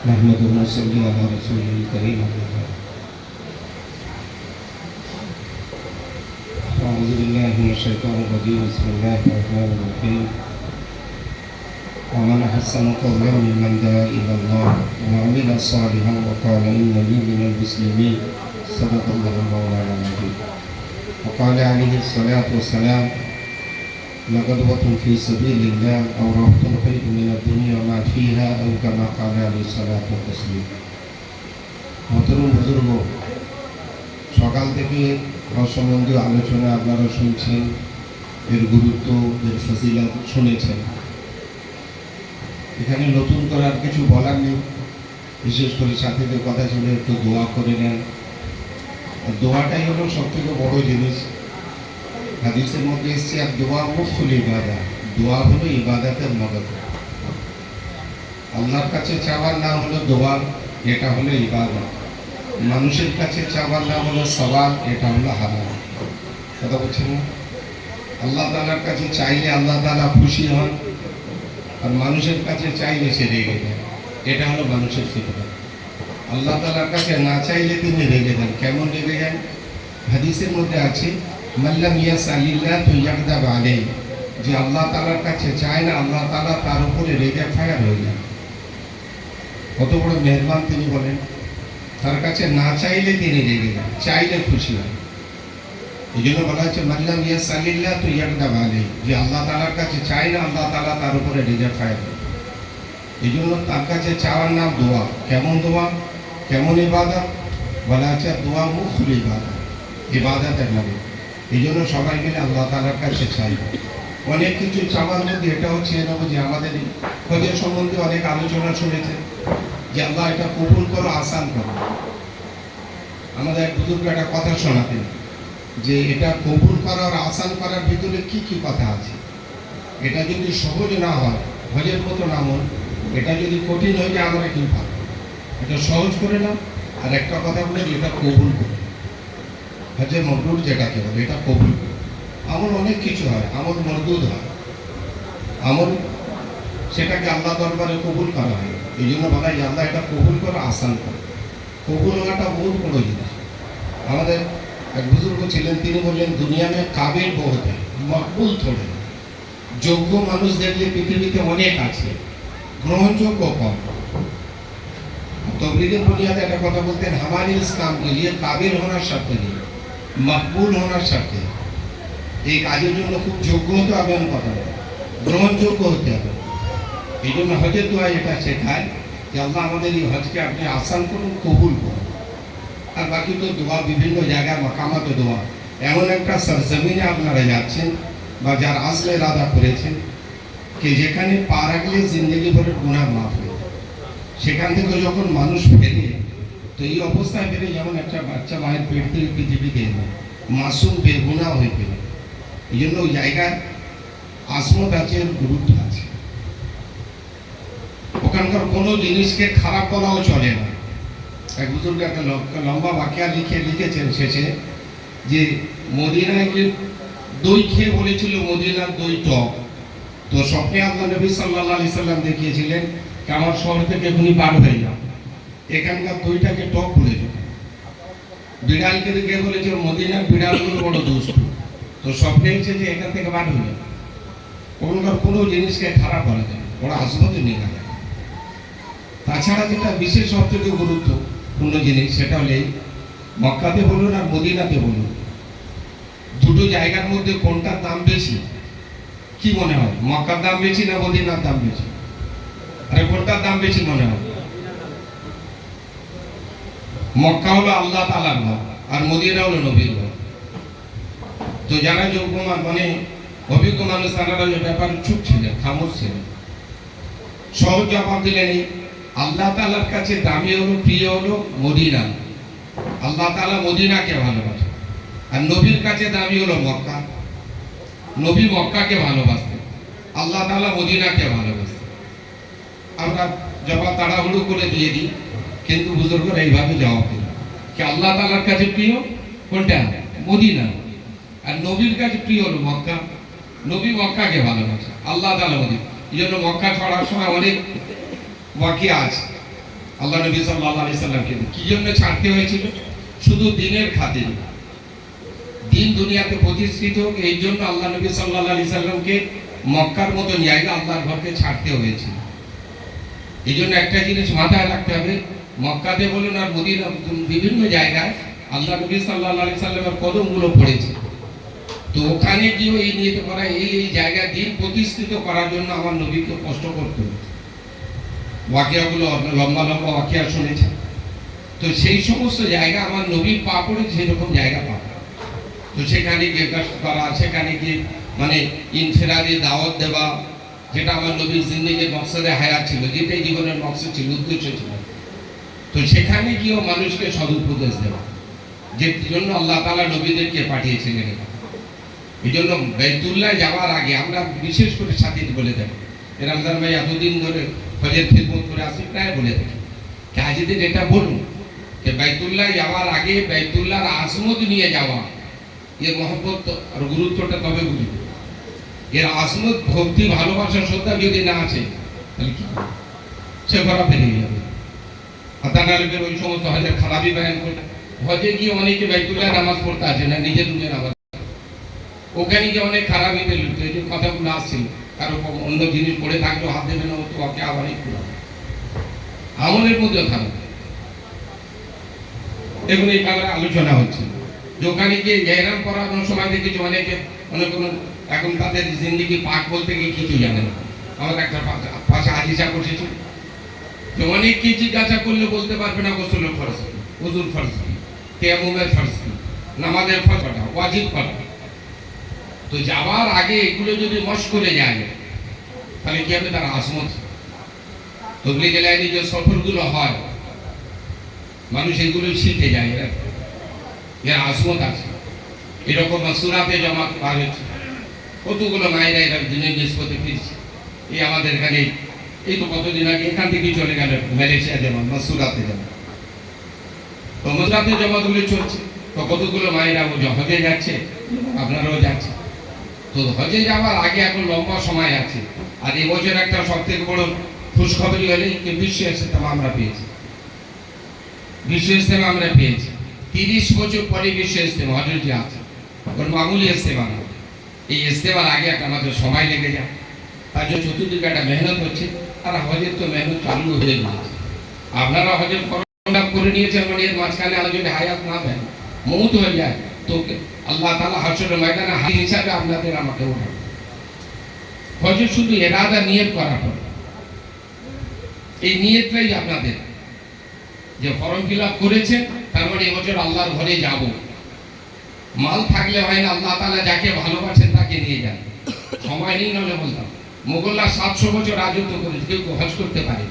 نحمده ونصلي على رسوله الكريم. أعوذ بالله من الشيطان الرجيم. بسم الله الرحمن الرحيم. ومن أحسن قولا ممن دعا إلى الله وعمل صالحا وقال إنني من المسلمين. صدق الله مولانا العظيم. وقال عليه الصلاة والسلام لغدوة في سبيل الله أو روحة خير من الدنيا وما فيها أو كما قال عليه الصلاة والتسليم মহতরম বুজুর্গ সকাল থেকে অসম্বন্ধীয় আলোচনা আপনারা শুনছেন এর গুরুত্ব এর ফজিলত শুনেছেন এখানে নতুন করে আর কিছু বলার নেই বিশেষ করে সাথীদের কথা ছিল একটু দোয়া করে নেন আর দোয়াটাই হলো সব থেকে বড় জিনিস হাদিসের মধ্যে এসছে, আর দোয়া মুফুল ইবাদা। দোয়া হলো ইবাদাতের মদত আল্লাহর কাছে চাওয়ার নাম হলো দোয়া, এটা হলো ইবাদত মানুষের কাছে চাওয়ার নাম হলো সওয়াল এটা হলো হারাম কথা বলছেন না? আল্লাহ তালার কাছে চাইলে আল্লাহ তালা খুশি হন, আর মানুষের কাছে চাইলে সে রেগে যায়। এটা হলো মানুষের ফিতরা আল্লাহ তালার কাছে না চাইলে তিনি রেগে যান। কেমন রেগে যান? হাদিসের মধ্যে আছে মাল্লাম ইয়াস আলিল্লাহ তো ইয়াকদাব আলাই যে আল্লাহ তালার কাছে চায় না, আল্লাহ তালা তার উপরে রেগে ফায়ার হয়ে যান কত বড় মেহরবান তিনি বলেন। তার কাছে না চাইলে তিনি রেগে যান, চাইলে খুশি হয় এই জন্য বলা হচ্ছে মাল্লাম ইয়াস আলিল্লাহ তো ইয়াকদাব আলাই যে আল্লাহ তালার কাছে চায় না, আল্লাহ তালা তার উপরে রেগে ফায়ার এই জন্য তার কাছে চাওয়ার নাম দোয়া। কেমন দোয়া? কেমন ইবাদত? বলা আছে দোয়া মুখুল ইবাদত। ইবাদতের নামে এই জন্য সবাই মিলে আল্লাহ তালার কাছে চাই। অনেক কিছু চাওয়ার মধ্যে এটা হচ্ছে নেব যে আমাদের হজের সম্বন্ধে অনেক আলোচনা শুনেছে যে আল্লাহ এটা কবুল করো, আসান করো। আমাদের এক বুজুর্গ একটা কথা শোনাতেন যে এটা কবুল করার আসান করার ভিতরে কি কি কথা আছে? এটা যদি সহজ না হয়, হজের মতো নামন এটা যদি কঠিন হয়ে যায়, আমরা কি পাবো এটা সহজ করে নাও, আর একটা কথা বলে যে এটা কবুল করে। হজে মরদুদ যেটাকে বলে, এটা কবুল আমল অনেক কিছু হয়, আমল মরদুদ হয়। আমল সেটাকে আল্লাহ দরবারে কবুল করা হয়। এই জন্য বলা হয় আল্লাহ এটা কবুল করা আসান করে। কবুল হওয়াটা বহু বড় জিনিস। আমাদের এক বুজুর্গ ছিলেন, তিনি বললেন, দুনিয়া কাবের কাবিল বহুত মকবুল থোড়ে যোগ্য মানুষ দেখলে পৃথিবীতে অনেক আছে, গ্রহণযোগ্য কম। তবলিগের বুনিয়াদে একটা কথা বলতেন হামার ইসলাম বুঝিয়ে লিয়ে হওয়ার সাথে নিয়ে মাকবুল হওয়ার সাথে এই কাজের জন্য খুব যোগ্য হতে হবে আমি কথা। গ্রহণযোগ্য হতে হবে। এই জন্য হজের দোয়া এটা শেখায় যে আল্লাহ আমাদের এই হজকে আপনি আসান করুন, কবুল করুন। আর বাকি তো দোয়া বিভিন্ন জায়গায়, মাকামাতে দোয়া। এমন একটা সরজমিনে আপনারা যাচ্ছেন বা যার আসলে রাধা করেছেন কে যেখানে পা রাখলে জিন্দগি ভরে গুণা মাফ হয়ে সেখান থেকে যখন মানুষ ফেরে তো এই অবস্থায় ফেরে যেমন একটা বাচ্চা মায়ের পেট থেকে পৃথিবীতে এলো, মাসুম বেগুনা হয়ে পেল এই জন্য ওই জায়গায় আসমত আছে গুরুত্ব আছে। ওখানকার কোনো জিনিসকে খারাপ বলাও চলে না। এক বুজুর্গ একটা লম্বা- বাক্যা লিখে, লিখেছেন শেষে যে মদিনায় যে দই খেয়ে বলেছিল, মদিনার দই টক। তো স্বপ্নে আল্লাহ নবী সাল্লাহ আলি সাল্লাম দেখিয়েছিলেন, আমার শহর থেকে এখনই পার হয়ে যাও। এখানকার দইটাকে টক বলে বিড়ালকে দেখে বলেছে মদিনার বিড়ালগুলো বড় দুষ্ট। তো স্বপ্নে হচ্ছে যে এখান থেকে হয়ে যাও ওখানকার কোনো জিনিসকে খারাপ বলা যায়। ওরা আসবতে নিয়ে তাছাড়া যেটা বিশেষ সবথেকে গুরুত্বপূর্ণ জিনিস, সেটা হলে মক্কাতে বলুন আর মদিনাতে বলুন, দুটো জায়গার মধ্যে কোনটার দাম বেশি? কি মনে হয়? মক্কার দাম বেশি না মদিনার দাম বেশি? আরে কোনটার দাম বেশি মনে হয়? মক্কা হলো আল্লাহ তালার ঘর আর মদিনা হলো নবীর ঘর। তো যারা যোগ্য মানে অভিজ্ঞ মানুষ, তারা ব্যাপারে চুপ ছিলেন খামোশ ছিলেন সহজ জবাব দিলেন, আল্লাহ তালার কাছে দামি হলো, প্রিয় হলো মদিনা। আল্লাহ তালা মদিনাকে ভালোবাসে, আর নবীর কাছে দামি হলো মক্কা। নবী মক্কাকে ভালোবাসতেন আল্লাহ তালা মদিনাকে ভালোবাসতেন আমরা জবাব তাড়াহুড়ো করে দিয়ে দিই। কিন্তু বুজুর্গরা এইভাবে জবাব দিল। কি আল্লাহ তালার কাছে প্রিয়? কোনটা? মদিনা। আর নবীর কাছে প্রিয় হলো মক্কা। নবী মক্কাকে ভালোবাসে। আল্লাহ তালা মদিনা এই জন্য মক্কা ছড়ার সময় অনেক ওয়াকিয়া আছে। আল্লাহ নবী সাল্লাহ আলি সাল্লামকে কি জন্য ছাড়তে হয়েছিল? শুধু দিনের খাতির। দিন দুনিয়াতে প্রতিষ্ঠিত হোক এই জন্য আল্লাহ নবী সাল্লাহ আলি সাল্লামকে মক্কার মতো জায়গা আল্লাহর ঘরকে ছাড়তে হয়েছিল। এই জন্য একটা জিনিস মাথায় রাখতে হবে মক্কাতে বলুন আর মদিনা, বিভিন্ন জায়গায় আল্লাহ নবী সাল্লাহ আলি সাল্লামের কদমগুলো পড়েছে। তো ওখানে গিয়েও এই নিয়ে করা, এই এই জায়গা দিন প্রতিষ্ঠিত করার জন্য আমার নবীকে কষ্ট করতে ওয়াকিয়াগুলো লম্বা লম্বা ওয়াকিয়া তো সেই সমস্ত জায়গা আমার নবীর পা পড়ে সেরকম জায়গা পাবে তো সেখানে গিয়ে কষ্ট করা, সেখানে গিয়ে মানে দাওয়াত দেওয়া, যেটা আমার নবীর জিন্দিগির মকসদে হায়াত ছিল, যেটাই জীবনের মকসদ ছিল, উদ্দেশ্য ছিল। তো সেখানে গিয়েও মানুষকে সদুপদেশ দেওয়া। যে জন্য আল্লাহ তালা নবীদেরকে পাঠিয়েছিলেন। এই জন্য বেতুল্লাহ যাওয়ার আগে আমরা বিশেষ করে সাথী বলে দেব রামজান ভাই এতদিন ধরে ফজর খিদমত করে আসি প্রায় বলে দেখি কাজীদের এটা বলুন? যে বাইতুল্লাহ যাওয়ার আগে বাইতুল্লাহর আসমত নিয়ে যাওয়া। এর মহব্বত আর গুরুত্বটা তবে বুঝবে এর আসমত, ভক্তি, ভালোবাসা, শ্রদ্ধা যদি না আছে, তাহলে কি সে করা পেরিয়ে যাবে হাতান ওই সমস্ত হজের খারাপই বয়ান হজে গিয়ে অনেকে নামাজ পড়তে না ওখানে গিয়ে অনেক খারাপই পেল এই যে কথাগুলো আসছিল কারও অন্য জিনিস পড়ে হাত দেবে না থাকবে এগুলো আলোচনা হচ্ছে। ওখানে গিয়ে করানোর সময় দেখেছি অনেকে অনেক এখন তাদের জিন্দিগি পাক বলতে গিয়ে কিছু জানে না। আমার একটা পাশে- হাজিসা বসেছে। যে অনেক জিজ্ঞাসা করলে বলতে পারবে না গোসলের ফরজ কি, ওজুর ফরজ কি? তেমুমের ফরজ কি? নামাজের ফরজ কটা ওয়াজিব কটা তো যাওয়ার আগে এগুলো যদি মশ করে যায় তাহলে কি হবে? তার আসমত তবলি জেলায় যে সফরগুলো হয় মানুষ এগুলো শিখে যায় এরা। এর আসমত আছে। এরকম সুরাতে জমা পার কতগুলো মায়েরা এরা দিনের নিষ্পত্তি ফিরছে। এই আমাদের এখানে এই তো কতদিন আগে এখান থেকে চলে গেল মালয়েশিয়া যেমন মাসুরাতে যেমন। তো মসুরাতে জমাগুলো চলছে, তো কতগুলো মায়েরা ও হজে যাচ্ছে? আপনারাও যাচ্ছে তো হজে যাওয়ার আগে এখন লম্বা সময় আছে। আর এবছর একটা সব থেকে বড় খুশখবরি হলে যে বিশ্ব ইস্তেমা আমরা পেয়েছি। বিশ্ব ইস্তেমা আমরা পেয়েছি। তিরিশ বছর পরে বিশ্ব ইস্তেমা হজর যে আছে। ওর মামুলি ইস্তেমা না। এই ইস্তেমার আগে একটা আমাদের সময় লেগে যায়। তার জন্য চতুর্দিকে একটা মেহনত হচ্ছে আর হজের তো মেহনত চালু হয়ে গিয়েছে আপনারা হজের প্রোগ্রাম করে নিয়েছেন মানে এর মাঝখানে আরও যদি হায়াত না দেন, মৌত হয়ে যায়, তো আল্লাহ তালা হাসরের ময়দানে হাই হিসাবে আপনাদের আমাকে উঠাবে হজের শুধু এরাদা, নিয়ত করা পড়ে এই নিয়তটাই আপনাদের। যে ফর্ম ফিল আপ করেছেন, তার মানে এবছর আল্লাহর ঘরে যাব। মাল থাকলে হয় না, আল্লাহ তালা যাকে ভালোবাসেন তাকে নিয়ে যান। সময় নেই নাহলে বলতাম মোগল্লা সাতশো বছর রাজত্ব করেছে কেউ হজ করতে পারে।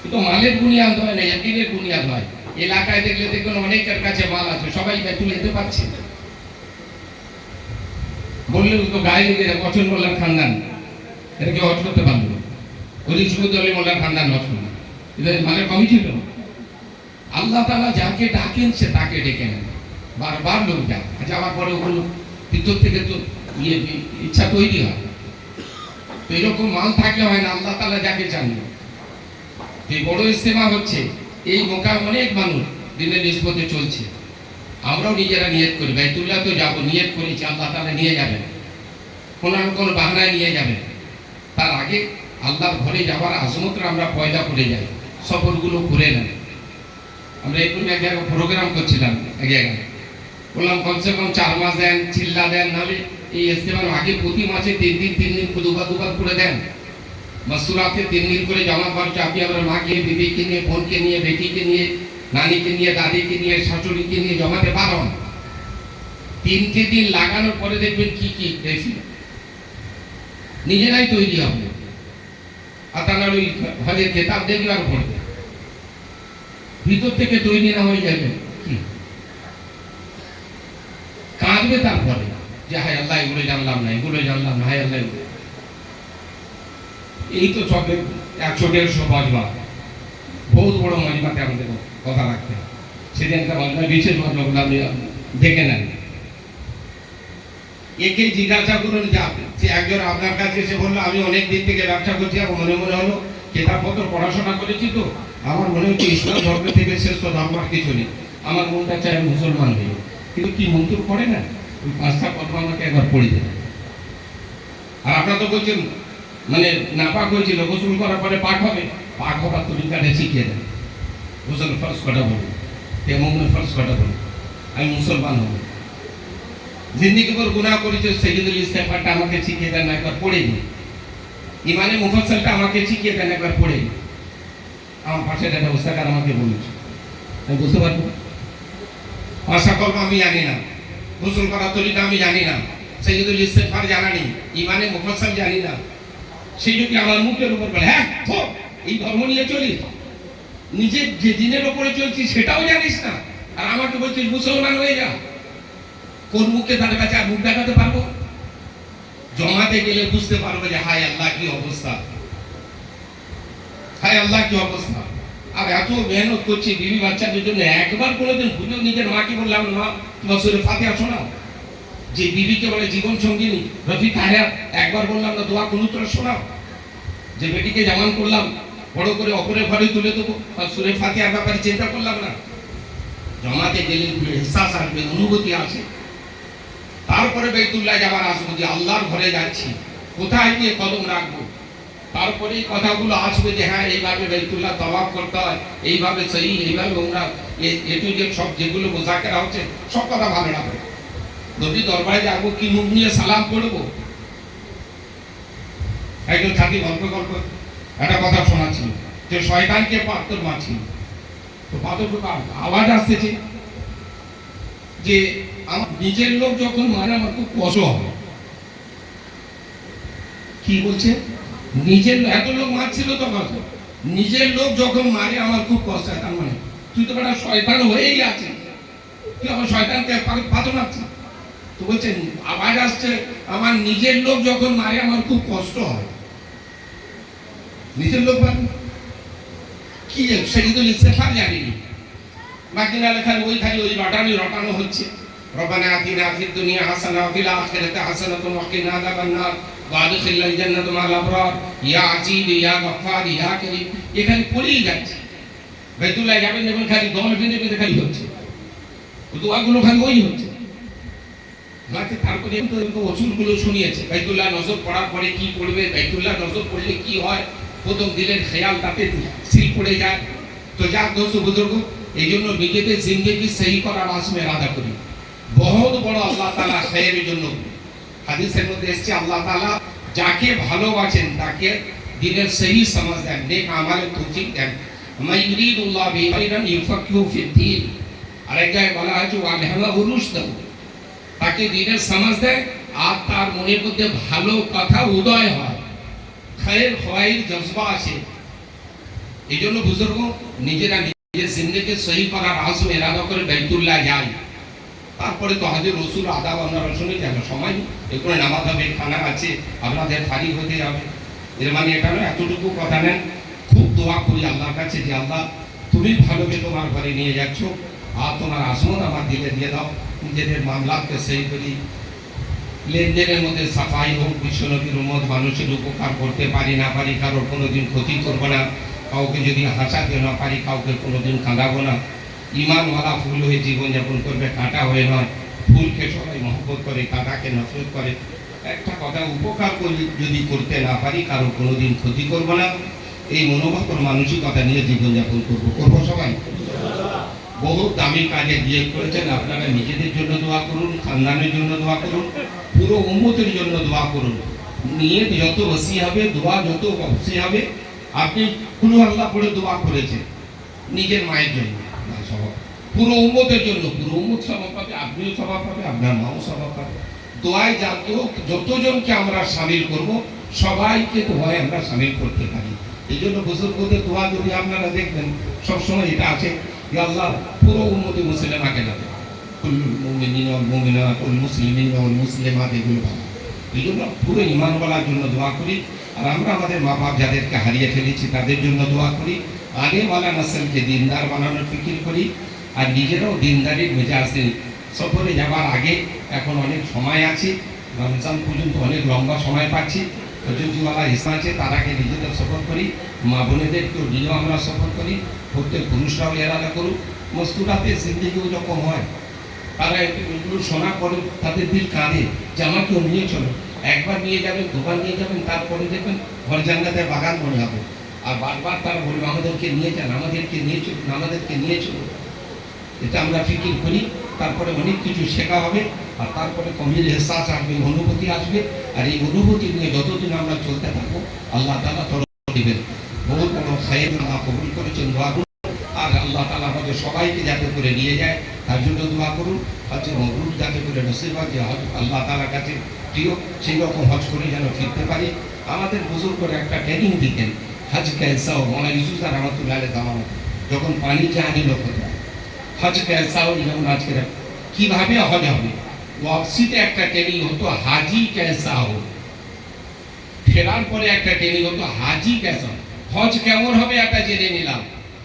কিন্তু মালের বুনিয়াদ হয় না একদিনের বুনিয়াদ হয়। এলাকায় দেখলে দেখবেন অনেকের কাছে মাল আছে, সবাই বেতুল যেতে পারছে বললে তো গায়ে লেগে যায় বছর মোল্লার খানদান। এটা কেউ হজ করতে পারল হরিশ মোল্লার খানদান হজ করল এটা মালের কমই ছিল। আল্লাহ তালা যাকে ডাকেন, সে তাকে ডেকে নেন। বারবার লোক যায় যাওয়ার পরে ওগুলো ভিতর থেকে তো ইয়ে ইচ্ছা তৈরি হয়। এরকম মাল থাকলে হয় না, আল্লাহ তালা যাকে চান। এই বড় ইস্তেমা হচ্ছে, এই মোকাম অনেক মানুষ দিনের নিষ্পত্তি চলছে। আমরাও নিজেরা নিয়ত করি, বাইতুল্লাহ তো যাব, নিয়ত করেছি আল্লাহ তালা নিয়ে যাবেন। কোনো না কোনো বাহানায় নিয়ে যাবেন। তার আগে আল্লাহর ঘরে যাওয়ার আজমতরা আমরা পয়দা করে যাই, সফরগুলো করে নেন আমরা এই এক জায়গায় প্রোগ্রাম করছিলাম, এক জায়গায়। বললাম, কমসে কম চার মাস দেন, চিল্লা দেন, নাহলে এই ইস্তেমার আগে প্রতি মাসে তিন দিন তিন দিন দুবার দুবার করে দেন। মাসুরাতে তিন দিন করে জমা করছে আপনি আমার মাকে, বিবিকে নিয়ে, বোনকে নিয়ে, বেটিকে নিয়ে, নানিকে নিয়ে, দাদিকে নিয়ে, শাশুড়িকে নিয়ে জমাতে পারেন। তিনটে দিন লাগানোর পরে দেখবেন কি কি বেশি নিজেরাই তৈরি হবে। আর তারা ওই হজের খেতাব দেখবে আর পড়বে ভিতর থেকে তৈরি না হয়ে যাবে। কি? কাঁদবে তারপরে। যে, হায় আল্লাহ এগুলো জানলাম না এগুলো জানলাম না, হায় আল্লাহ এই তো একশো দেড়শো বহুত বড় আমাদের কথা রাখতে হয়। মজমা বিশেষ মজমাগুলো আপনি দেখে নেন। একে জিজ্ঞাসা করুন যে একজন আপনার কাছে এসে বলল, আমি অনেক দিন থেকে ব্যবসা করছি আর মনে মনে হলো কেতাবপত্র পড়াশোনা করেছি তো। আমার মনে হচ্ছে ইসলাম ধর্ম থেকে শ্রেষ্ঠ ধর্ম কিছু নেই। আমার মনটা চাই মুসলমান হই কিন্তু কি মন্ত্র করে না? ওই পাঁচটা কথা আমাকে একবার পড়ে দেবে আর আপনারা তো বলছেন মানে নাপাক হয়েছিল, গোসল করার পরে পাক হবে। পাক হবার তরিকাটা শিখিয়ে দেন। গোসল ফার্স্ট কটা বলুন? তেমন ফার্স্ট কটা বলুন? আমি মুসলমান হব। জিন্দিগি পর গুনাহ করেছে সেজদুল ইস্তেফারটা আমাকে শিখিয়ে দেন, একবার পড়ে দিন ইমানে মুফাসসালটা আমাকে শিখিয়ে দেন, একবার পড়ে দিন আমার পাশে একটা উস্তাকার আমাকে বলেছে। আমি বুঝতে পারব? ভাষা কল্প আমি জানি না। গোসল করার তরিকা আমি জানি না সেজদুল ইস্তেফার জানা নেই, ইমানে মুফাসসাল জানি না। সেই যদি আমার মুখের উপর বলে হ্যাঁ এই ধর্ম নিয়ে চলিস নিজে যে দিনের ওপরে চলছি সেটাও জানিস না। আর আমাকে বলছিস, মুসলমান হয়ে যা। কোন মুখে তার কাছে আর মুখ দেখাতে পারব? জমাতে গেলে বুঝতে পারব যে, হায় আল্লাহ, কি অবস্থা। হায় আল্লাহ, কি অবস্থা। আর এত মেহনত করছি, বিবি বাচ্চাদের জন্য একবার কোনোদিন ভুলে নিজের মাকে বললাম, মা, তোমার শরীরে ফাতে শোনাও। যে বিবিকে বলে জীবন সঙ্গিনী, রফিক হায়াত একবার বললাম না, দোয়া কুনুত্র শোনাও? যে বেটিকে জামান করলাম, বড় করে অপরের ঘরে তুলে দেবো আর সুরে ফাতিহার ব্যাপারে চিন্তা করলাম না। জমাতে গেলে হিসাস আসবে, অনুভূতি আছে। তারপরে বেতুল্লাহ যাবার আসব যে আল্লাহর ঘরে যাচ্ছি। কোথায় গিয়ে কদম রাখব? তারপরে কথাগুলো আসবে যে হ্যাঁ এইভাবে বেতুল্লাহ তবাব করতে হয়, এইভাবে সেই এইভাবে ওমরা এটু যে সব যেগুলো মোজাকেরা হচ্ছে, সব কথা ভালো লাগবে নদী দরবারে যাব কি মুখ নিয়ে সালাম করব একজন থাকি গল্প গল্প, একটা কথা শোনাচ্ছিল যে শয়তানকে পাত্তর মারছিল। তো পাথর আওয়াজ আসতেছে যে আমার নিজের লোক যখন মারে, আমার খুব কষ্ট হবে। কি বলছে? নিজের এত লোক মারছিল তো কষ্ট নিজের লোক যখন মারে, আমার খুব কষ্ট হয়, তার মানে তুই তো একটা শয়তান হয়েই আছে তুই আমার শয়তানকে পা- পাথর তো বলছেন আওয়াজ আসছে, আমার নিজের লোক যখন মারে, আমার খুব কষ্ট হয়। নিজের লোক মানে কি সেটি তো ইস্তেফার জানিনি বাকি না। লেখার ওই খালি ওই রটানি রটানো হচ্ছে। রবানা আতিনা ফিদ দুনিয়া হাসানা ওয়া ফিল আখিরাতি হাসানাতুন ওয়া কিনা আযাবান নার। ওয়া আদখিলনাল জান্নাতা মা'আল আবরার ইয়া ইয়া গফফার, ইয়া করিম, এখানে পড়েই যাচ্ছে। বাইতুল্লাহ যাবেন যখন খালি দল বেঁধে বেঁধে খালি হচ্ছে। দোয়াগুলো খালি ওই হচ্ছে। হাতে তারপরে ওসুলগুলো শুনিয়েছে বাইতুল্লাহ নজর পড়ার পরে কি পড়বে বাইতুল্লাহ নজর পড়লে কি হয়? প্রথম দিলের খেয়াল তাতে সিল পড়ে যায়। তো যা দোস্ত বুজুর্গ এই জন্য নিজেদের জিন্দগি সেই করার আসমে আদা করি বহুত বড় আল্লাহ তালা খেয়ের জন্য। হাদিসের মধ্যে এসছে, আল্লাহ তালা যাকে ভালোবাসেন তাকে দিনের সেই সমাজ দেন নেক আমালে তৌফিক দেন মাইরিদুল্লাহ বিখাইরান ইউফাকিহু ফিদ্দিন আরেক জায়গায় বলা হয়েছে ওয়ালহামা উরুশদাহু তাকে দিনের সমাজ দেয় আর তার মনের মধ্যে ভালো কথা উদয় হয় খায়ের খোয়াইর জজবা আসে এই জন্য বুজুর্গ নিজেরা নিজের জিন্দগি সহি করার আজম এরাদা করে বাইতুল্লাহ যায় তারপরে তো হাজির রসুল আদা বান্না রসুনে যাবে সময়। এরপরে নামাজ হবে, খানা আছে, আপনাদের ফারিক হতে যাবে এর মানে এটা নয়, এতটুকু কথা নেন। খুব দোয়া করি আল্লাহর কাছে যে আল্লাহ, তুমি ভালোকে তোমার ঘরে নিয়ে যাচ্ছ। আর তোমার আসমত আমার দিলে দিয়ে দাও। নিজেদের মামলাকে সেই করি। লেনদেনের মধ্যে সাফাই হোক বিশ্বনবীর উম্মত মানুষের উপকার করতে পারি না পারি, কারোর কোনোদিন ক্ষতি করব না। কাউকে যদি হাসাতে না পারি, কাউকে কোনোদিন কাঁদাবো না। ইমানওয়ালা ফুল হয়ে জীবনযাপন করবে, কাঁটা হয়ে নয়। ফুলকে সবাই মহব্বত করে, কাঁটাকে নফরত করে। একটা কথা উপকার করি যদি করতে না পারি কারোর কোনোদিন ক্ষতি করব না। এই মনোভাবর মানসিকতা নিয়ে জীবনযাপন করব। করব সবাই? বহু দামি কাজে বিয়ে করেছেন। আপনারা নিজেদের জন্য দোয়া করুন, খানদানের জন্য দোয়া করুন, পুরো উম্মতের জন্য দোয়া করুন। নিয়ে যত ওসি হবে, দোয়া যত ওসি হবে, আপনি পুরো আল্লাহ পড়ে দোয়া করেছেন, নিজের মায়ের জন্য। না স্বভাব। পুরো উম্মতের জন্য, পুরো উম্মত স্বভাব পাবে আপনিও স্বভাব পাবে, আপনার মাও স্বভাব পাবে। দোয়ায় হোক যতজনকে আমরা সামিল করব, সবাইকে দোয়ায় আমরা সামিল করতে পারি। এই জন্য বুজুর্গদের দোয়া যদি আপনারা দেখবেন, সবসময় এটা আছে আল্লাহ পুরো উন্মতি মুসলিমাকে মুসলিমাত, এগুলো ভালো। এই জন্য পুরো ইমানওয়ালার জন্য দোয়া করি। আর আমরা আমাদের মা বাপ যাদেরকে হারিয়ে ফেলেছি, তাদের জন্য দোয়া করি। আগে ওয়ালা নাসলকে দিনদার বানানোর ফিকির করি, আর নিজেরাও দিনদারির মেজাজে সফরে যাবার আগে এখন অনেক সময় আছে, রমজান পর্যন্ত অনেক লম্বা সময় পাচ্ছি। প্রযুক্তিওয়ালা ইসলাম আছে, তার আগে নিজেদের সফর করি, মা বোনেদেরকেও নিয়েও আমরা সফর করি, প্রত্যেক পুরুষরাও এরাদা করুক। মস্তুরাতে জিন্দিগি ওই রকম হয়, তারা একটু এগুলো শোনা পরে তাদের দিল কাঁদে যে আমাকেও নিয়ে চলো। একবার নিয়ে যাবেন, দুবার নিয়ে যাবেন, তারপরে দেখবেন ঘর জান্নাতের বাগান মনে হবে। আর বারবার তারা বলবে আমাদেরকে নিয়ে যান, আমাদেরকে নিয়ে চলুন, আমাদেরকে নিয়ে চলুন। এটা আমরা ফিকির করি, তারপরে অনেক কিছু শেখা হবে, আর তারপরে কমির এহসাস আসবে, অনুভূতি আসবে, আর এই অনুভূতি নিয়ে যতদিন আমরা চলতে থাকব, আল্লাহ তালা তরফ দিবেন। বহু বড় খায়ের মা কবুল করেছেন, দোয়া করুন। আর আল্লাহ তালা আমাদের সবাইকে যাতে করে নিয়ে যায়, তার জন্য দোয়া করুন। হচ্ছে মকরুর যাতে করে নসিব, যে হজ, আল্লাহ তালার কাছে প্রিয়, সেই রকম হজ করে যেন ফিরতে পারি। আমাদের বুজুর্গরা একটা ট্রেনিং দিতেন। ক্যান্সা ও মনে ইসুসার রহমতুল্লাহ জামানো যখন পানি জাহানি লোক হজ ক্যান্সা ও যেমন আজকে কীভাবে হজ হবে? ওয়াপসিতে একটা ট্রেনিং হতো হাজি ক্যান্সা হো ফেরার পরে একটা ট্রেনিং হতো হাজি ক্যান্সা হজ কেমন হবে একটা জেনে নিলাম,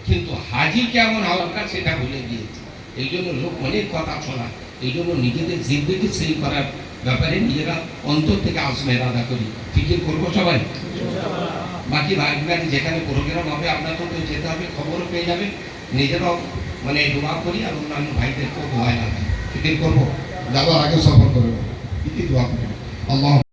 কিন্তু হাজি কেমন হওয়ার কাজ সেটা ভুলে গিয়েছে। এই জন্য লোক অনেক কথা শোনা এই জন্য নিজেদের জিন্দগি সেই করার ব্যাপারে নিজেরা অন্তর থেকে আজমের আদা করি। ফিকির করব সবাই? বাকি ভাইগুলাকে যেখানে প্রোগ্রাম হবে, আপনাকেও তো যেতে হবে, খবরও পেয়ে যাবেন। নিজেরাও মানে দোয়া করি আর অন্যান্য ভাইদেরকেও দোয়া না করব। যাওয়ার আগে সফর করব। দোয়া করব আল্লাহ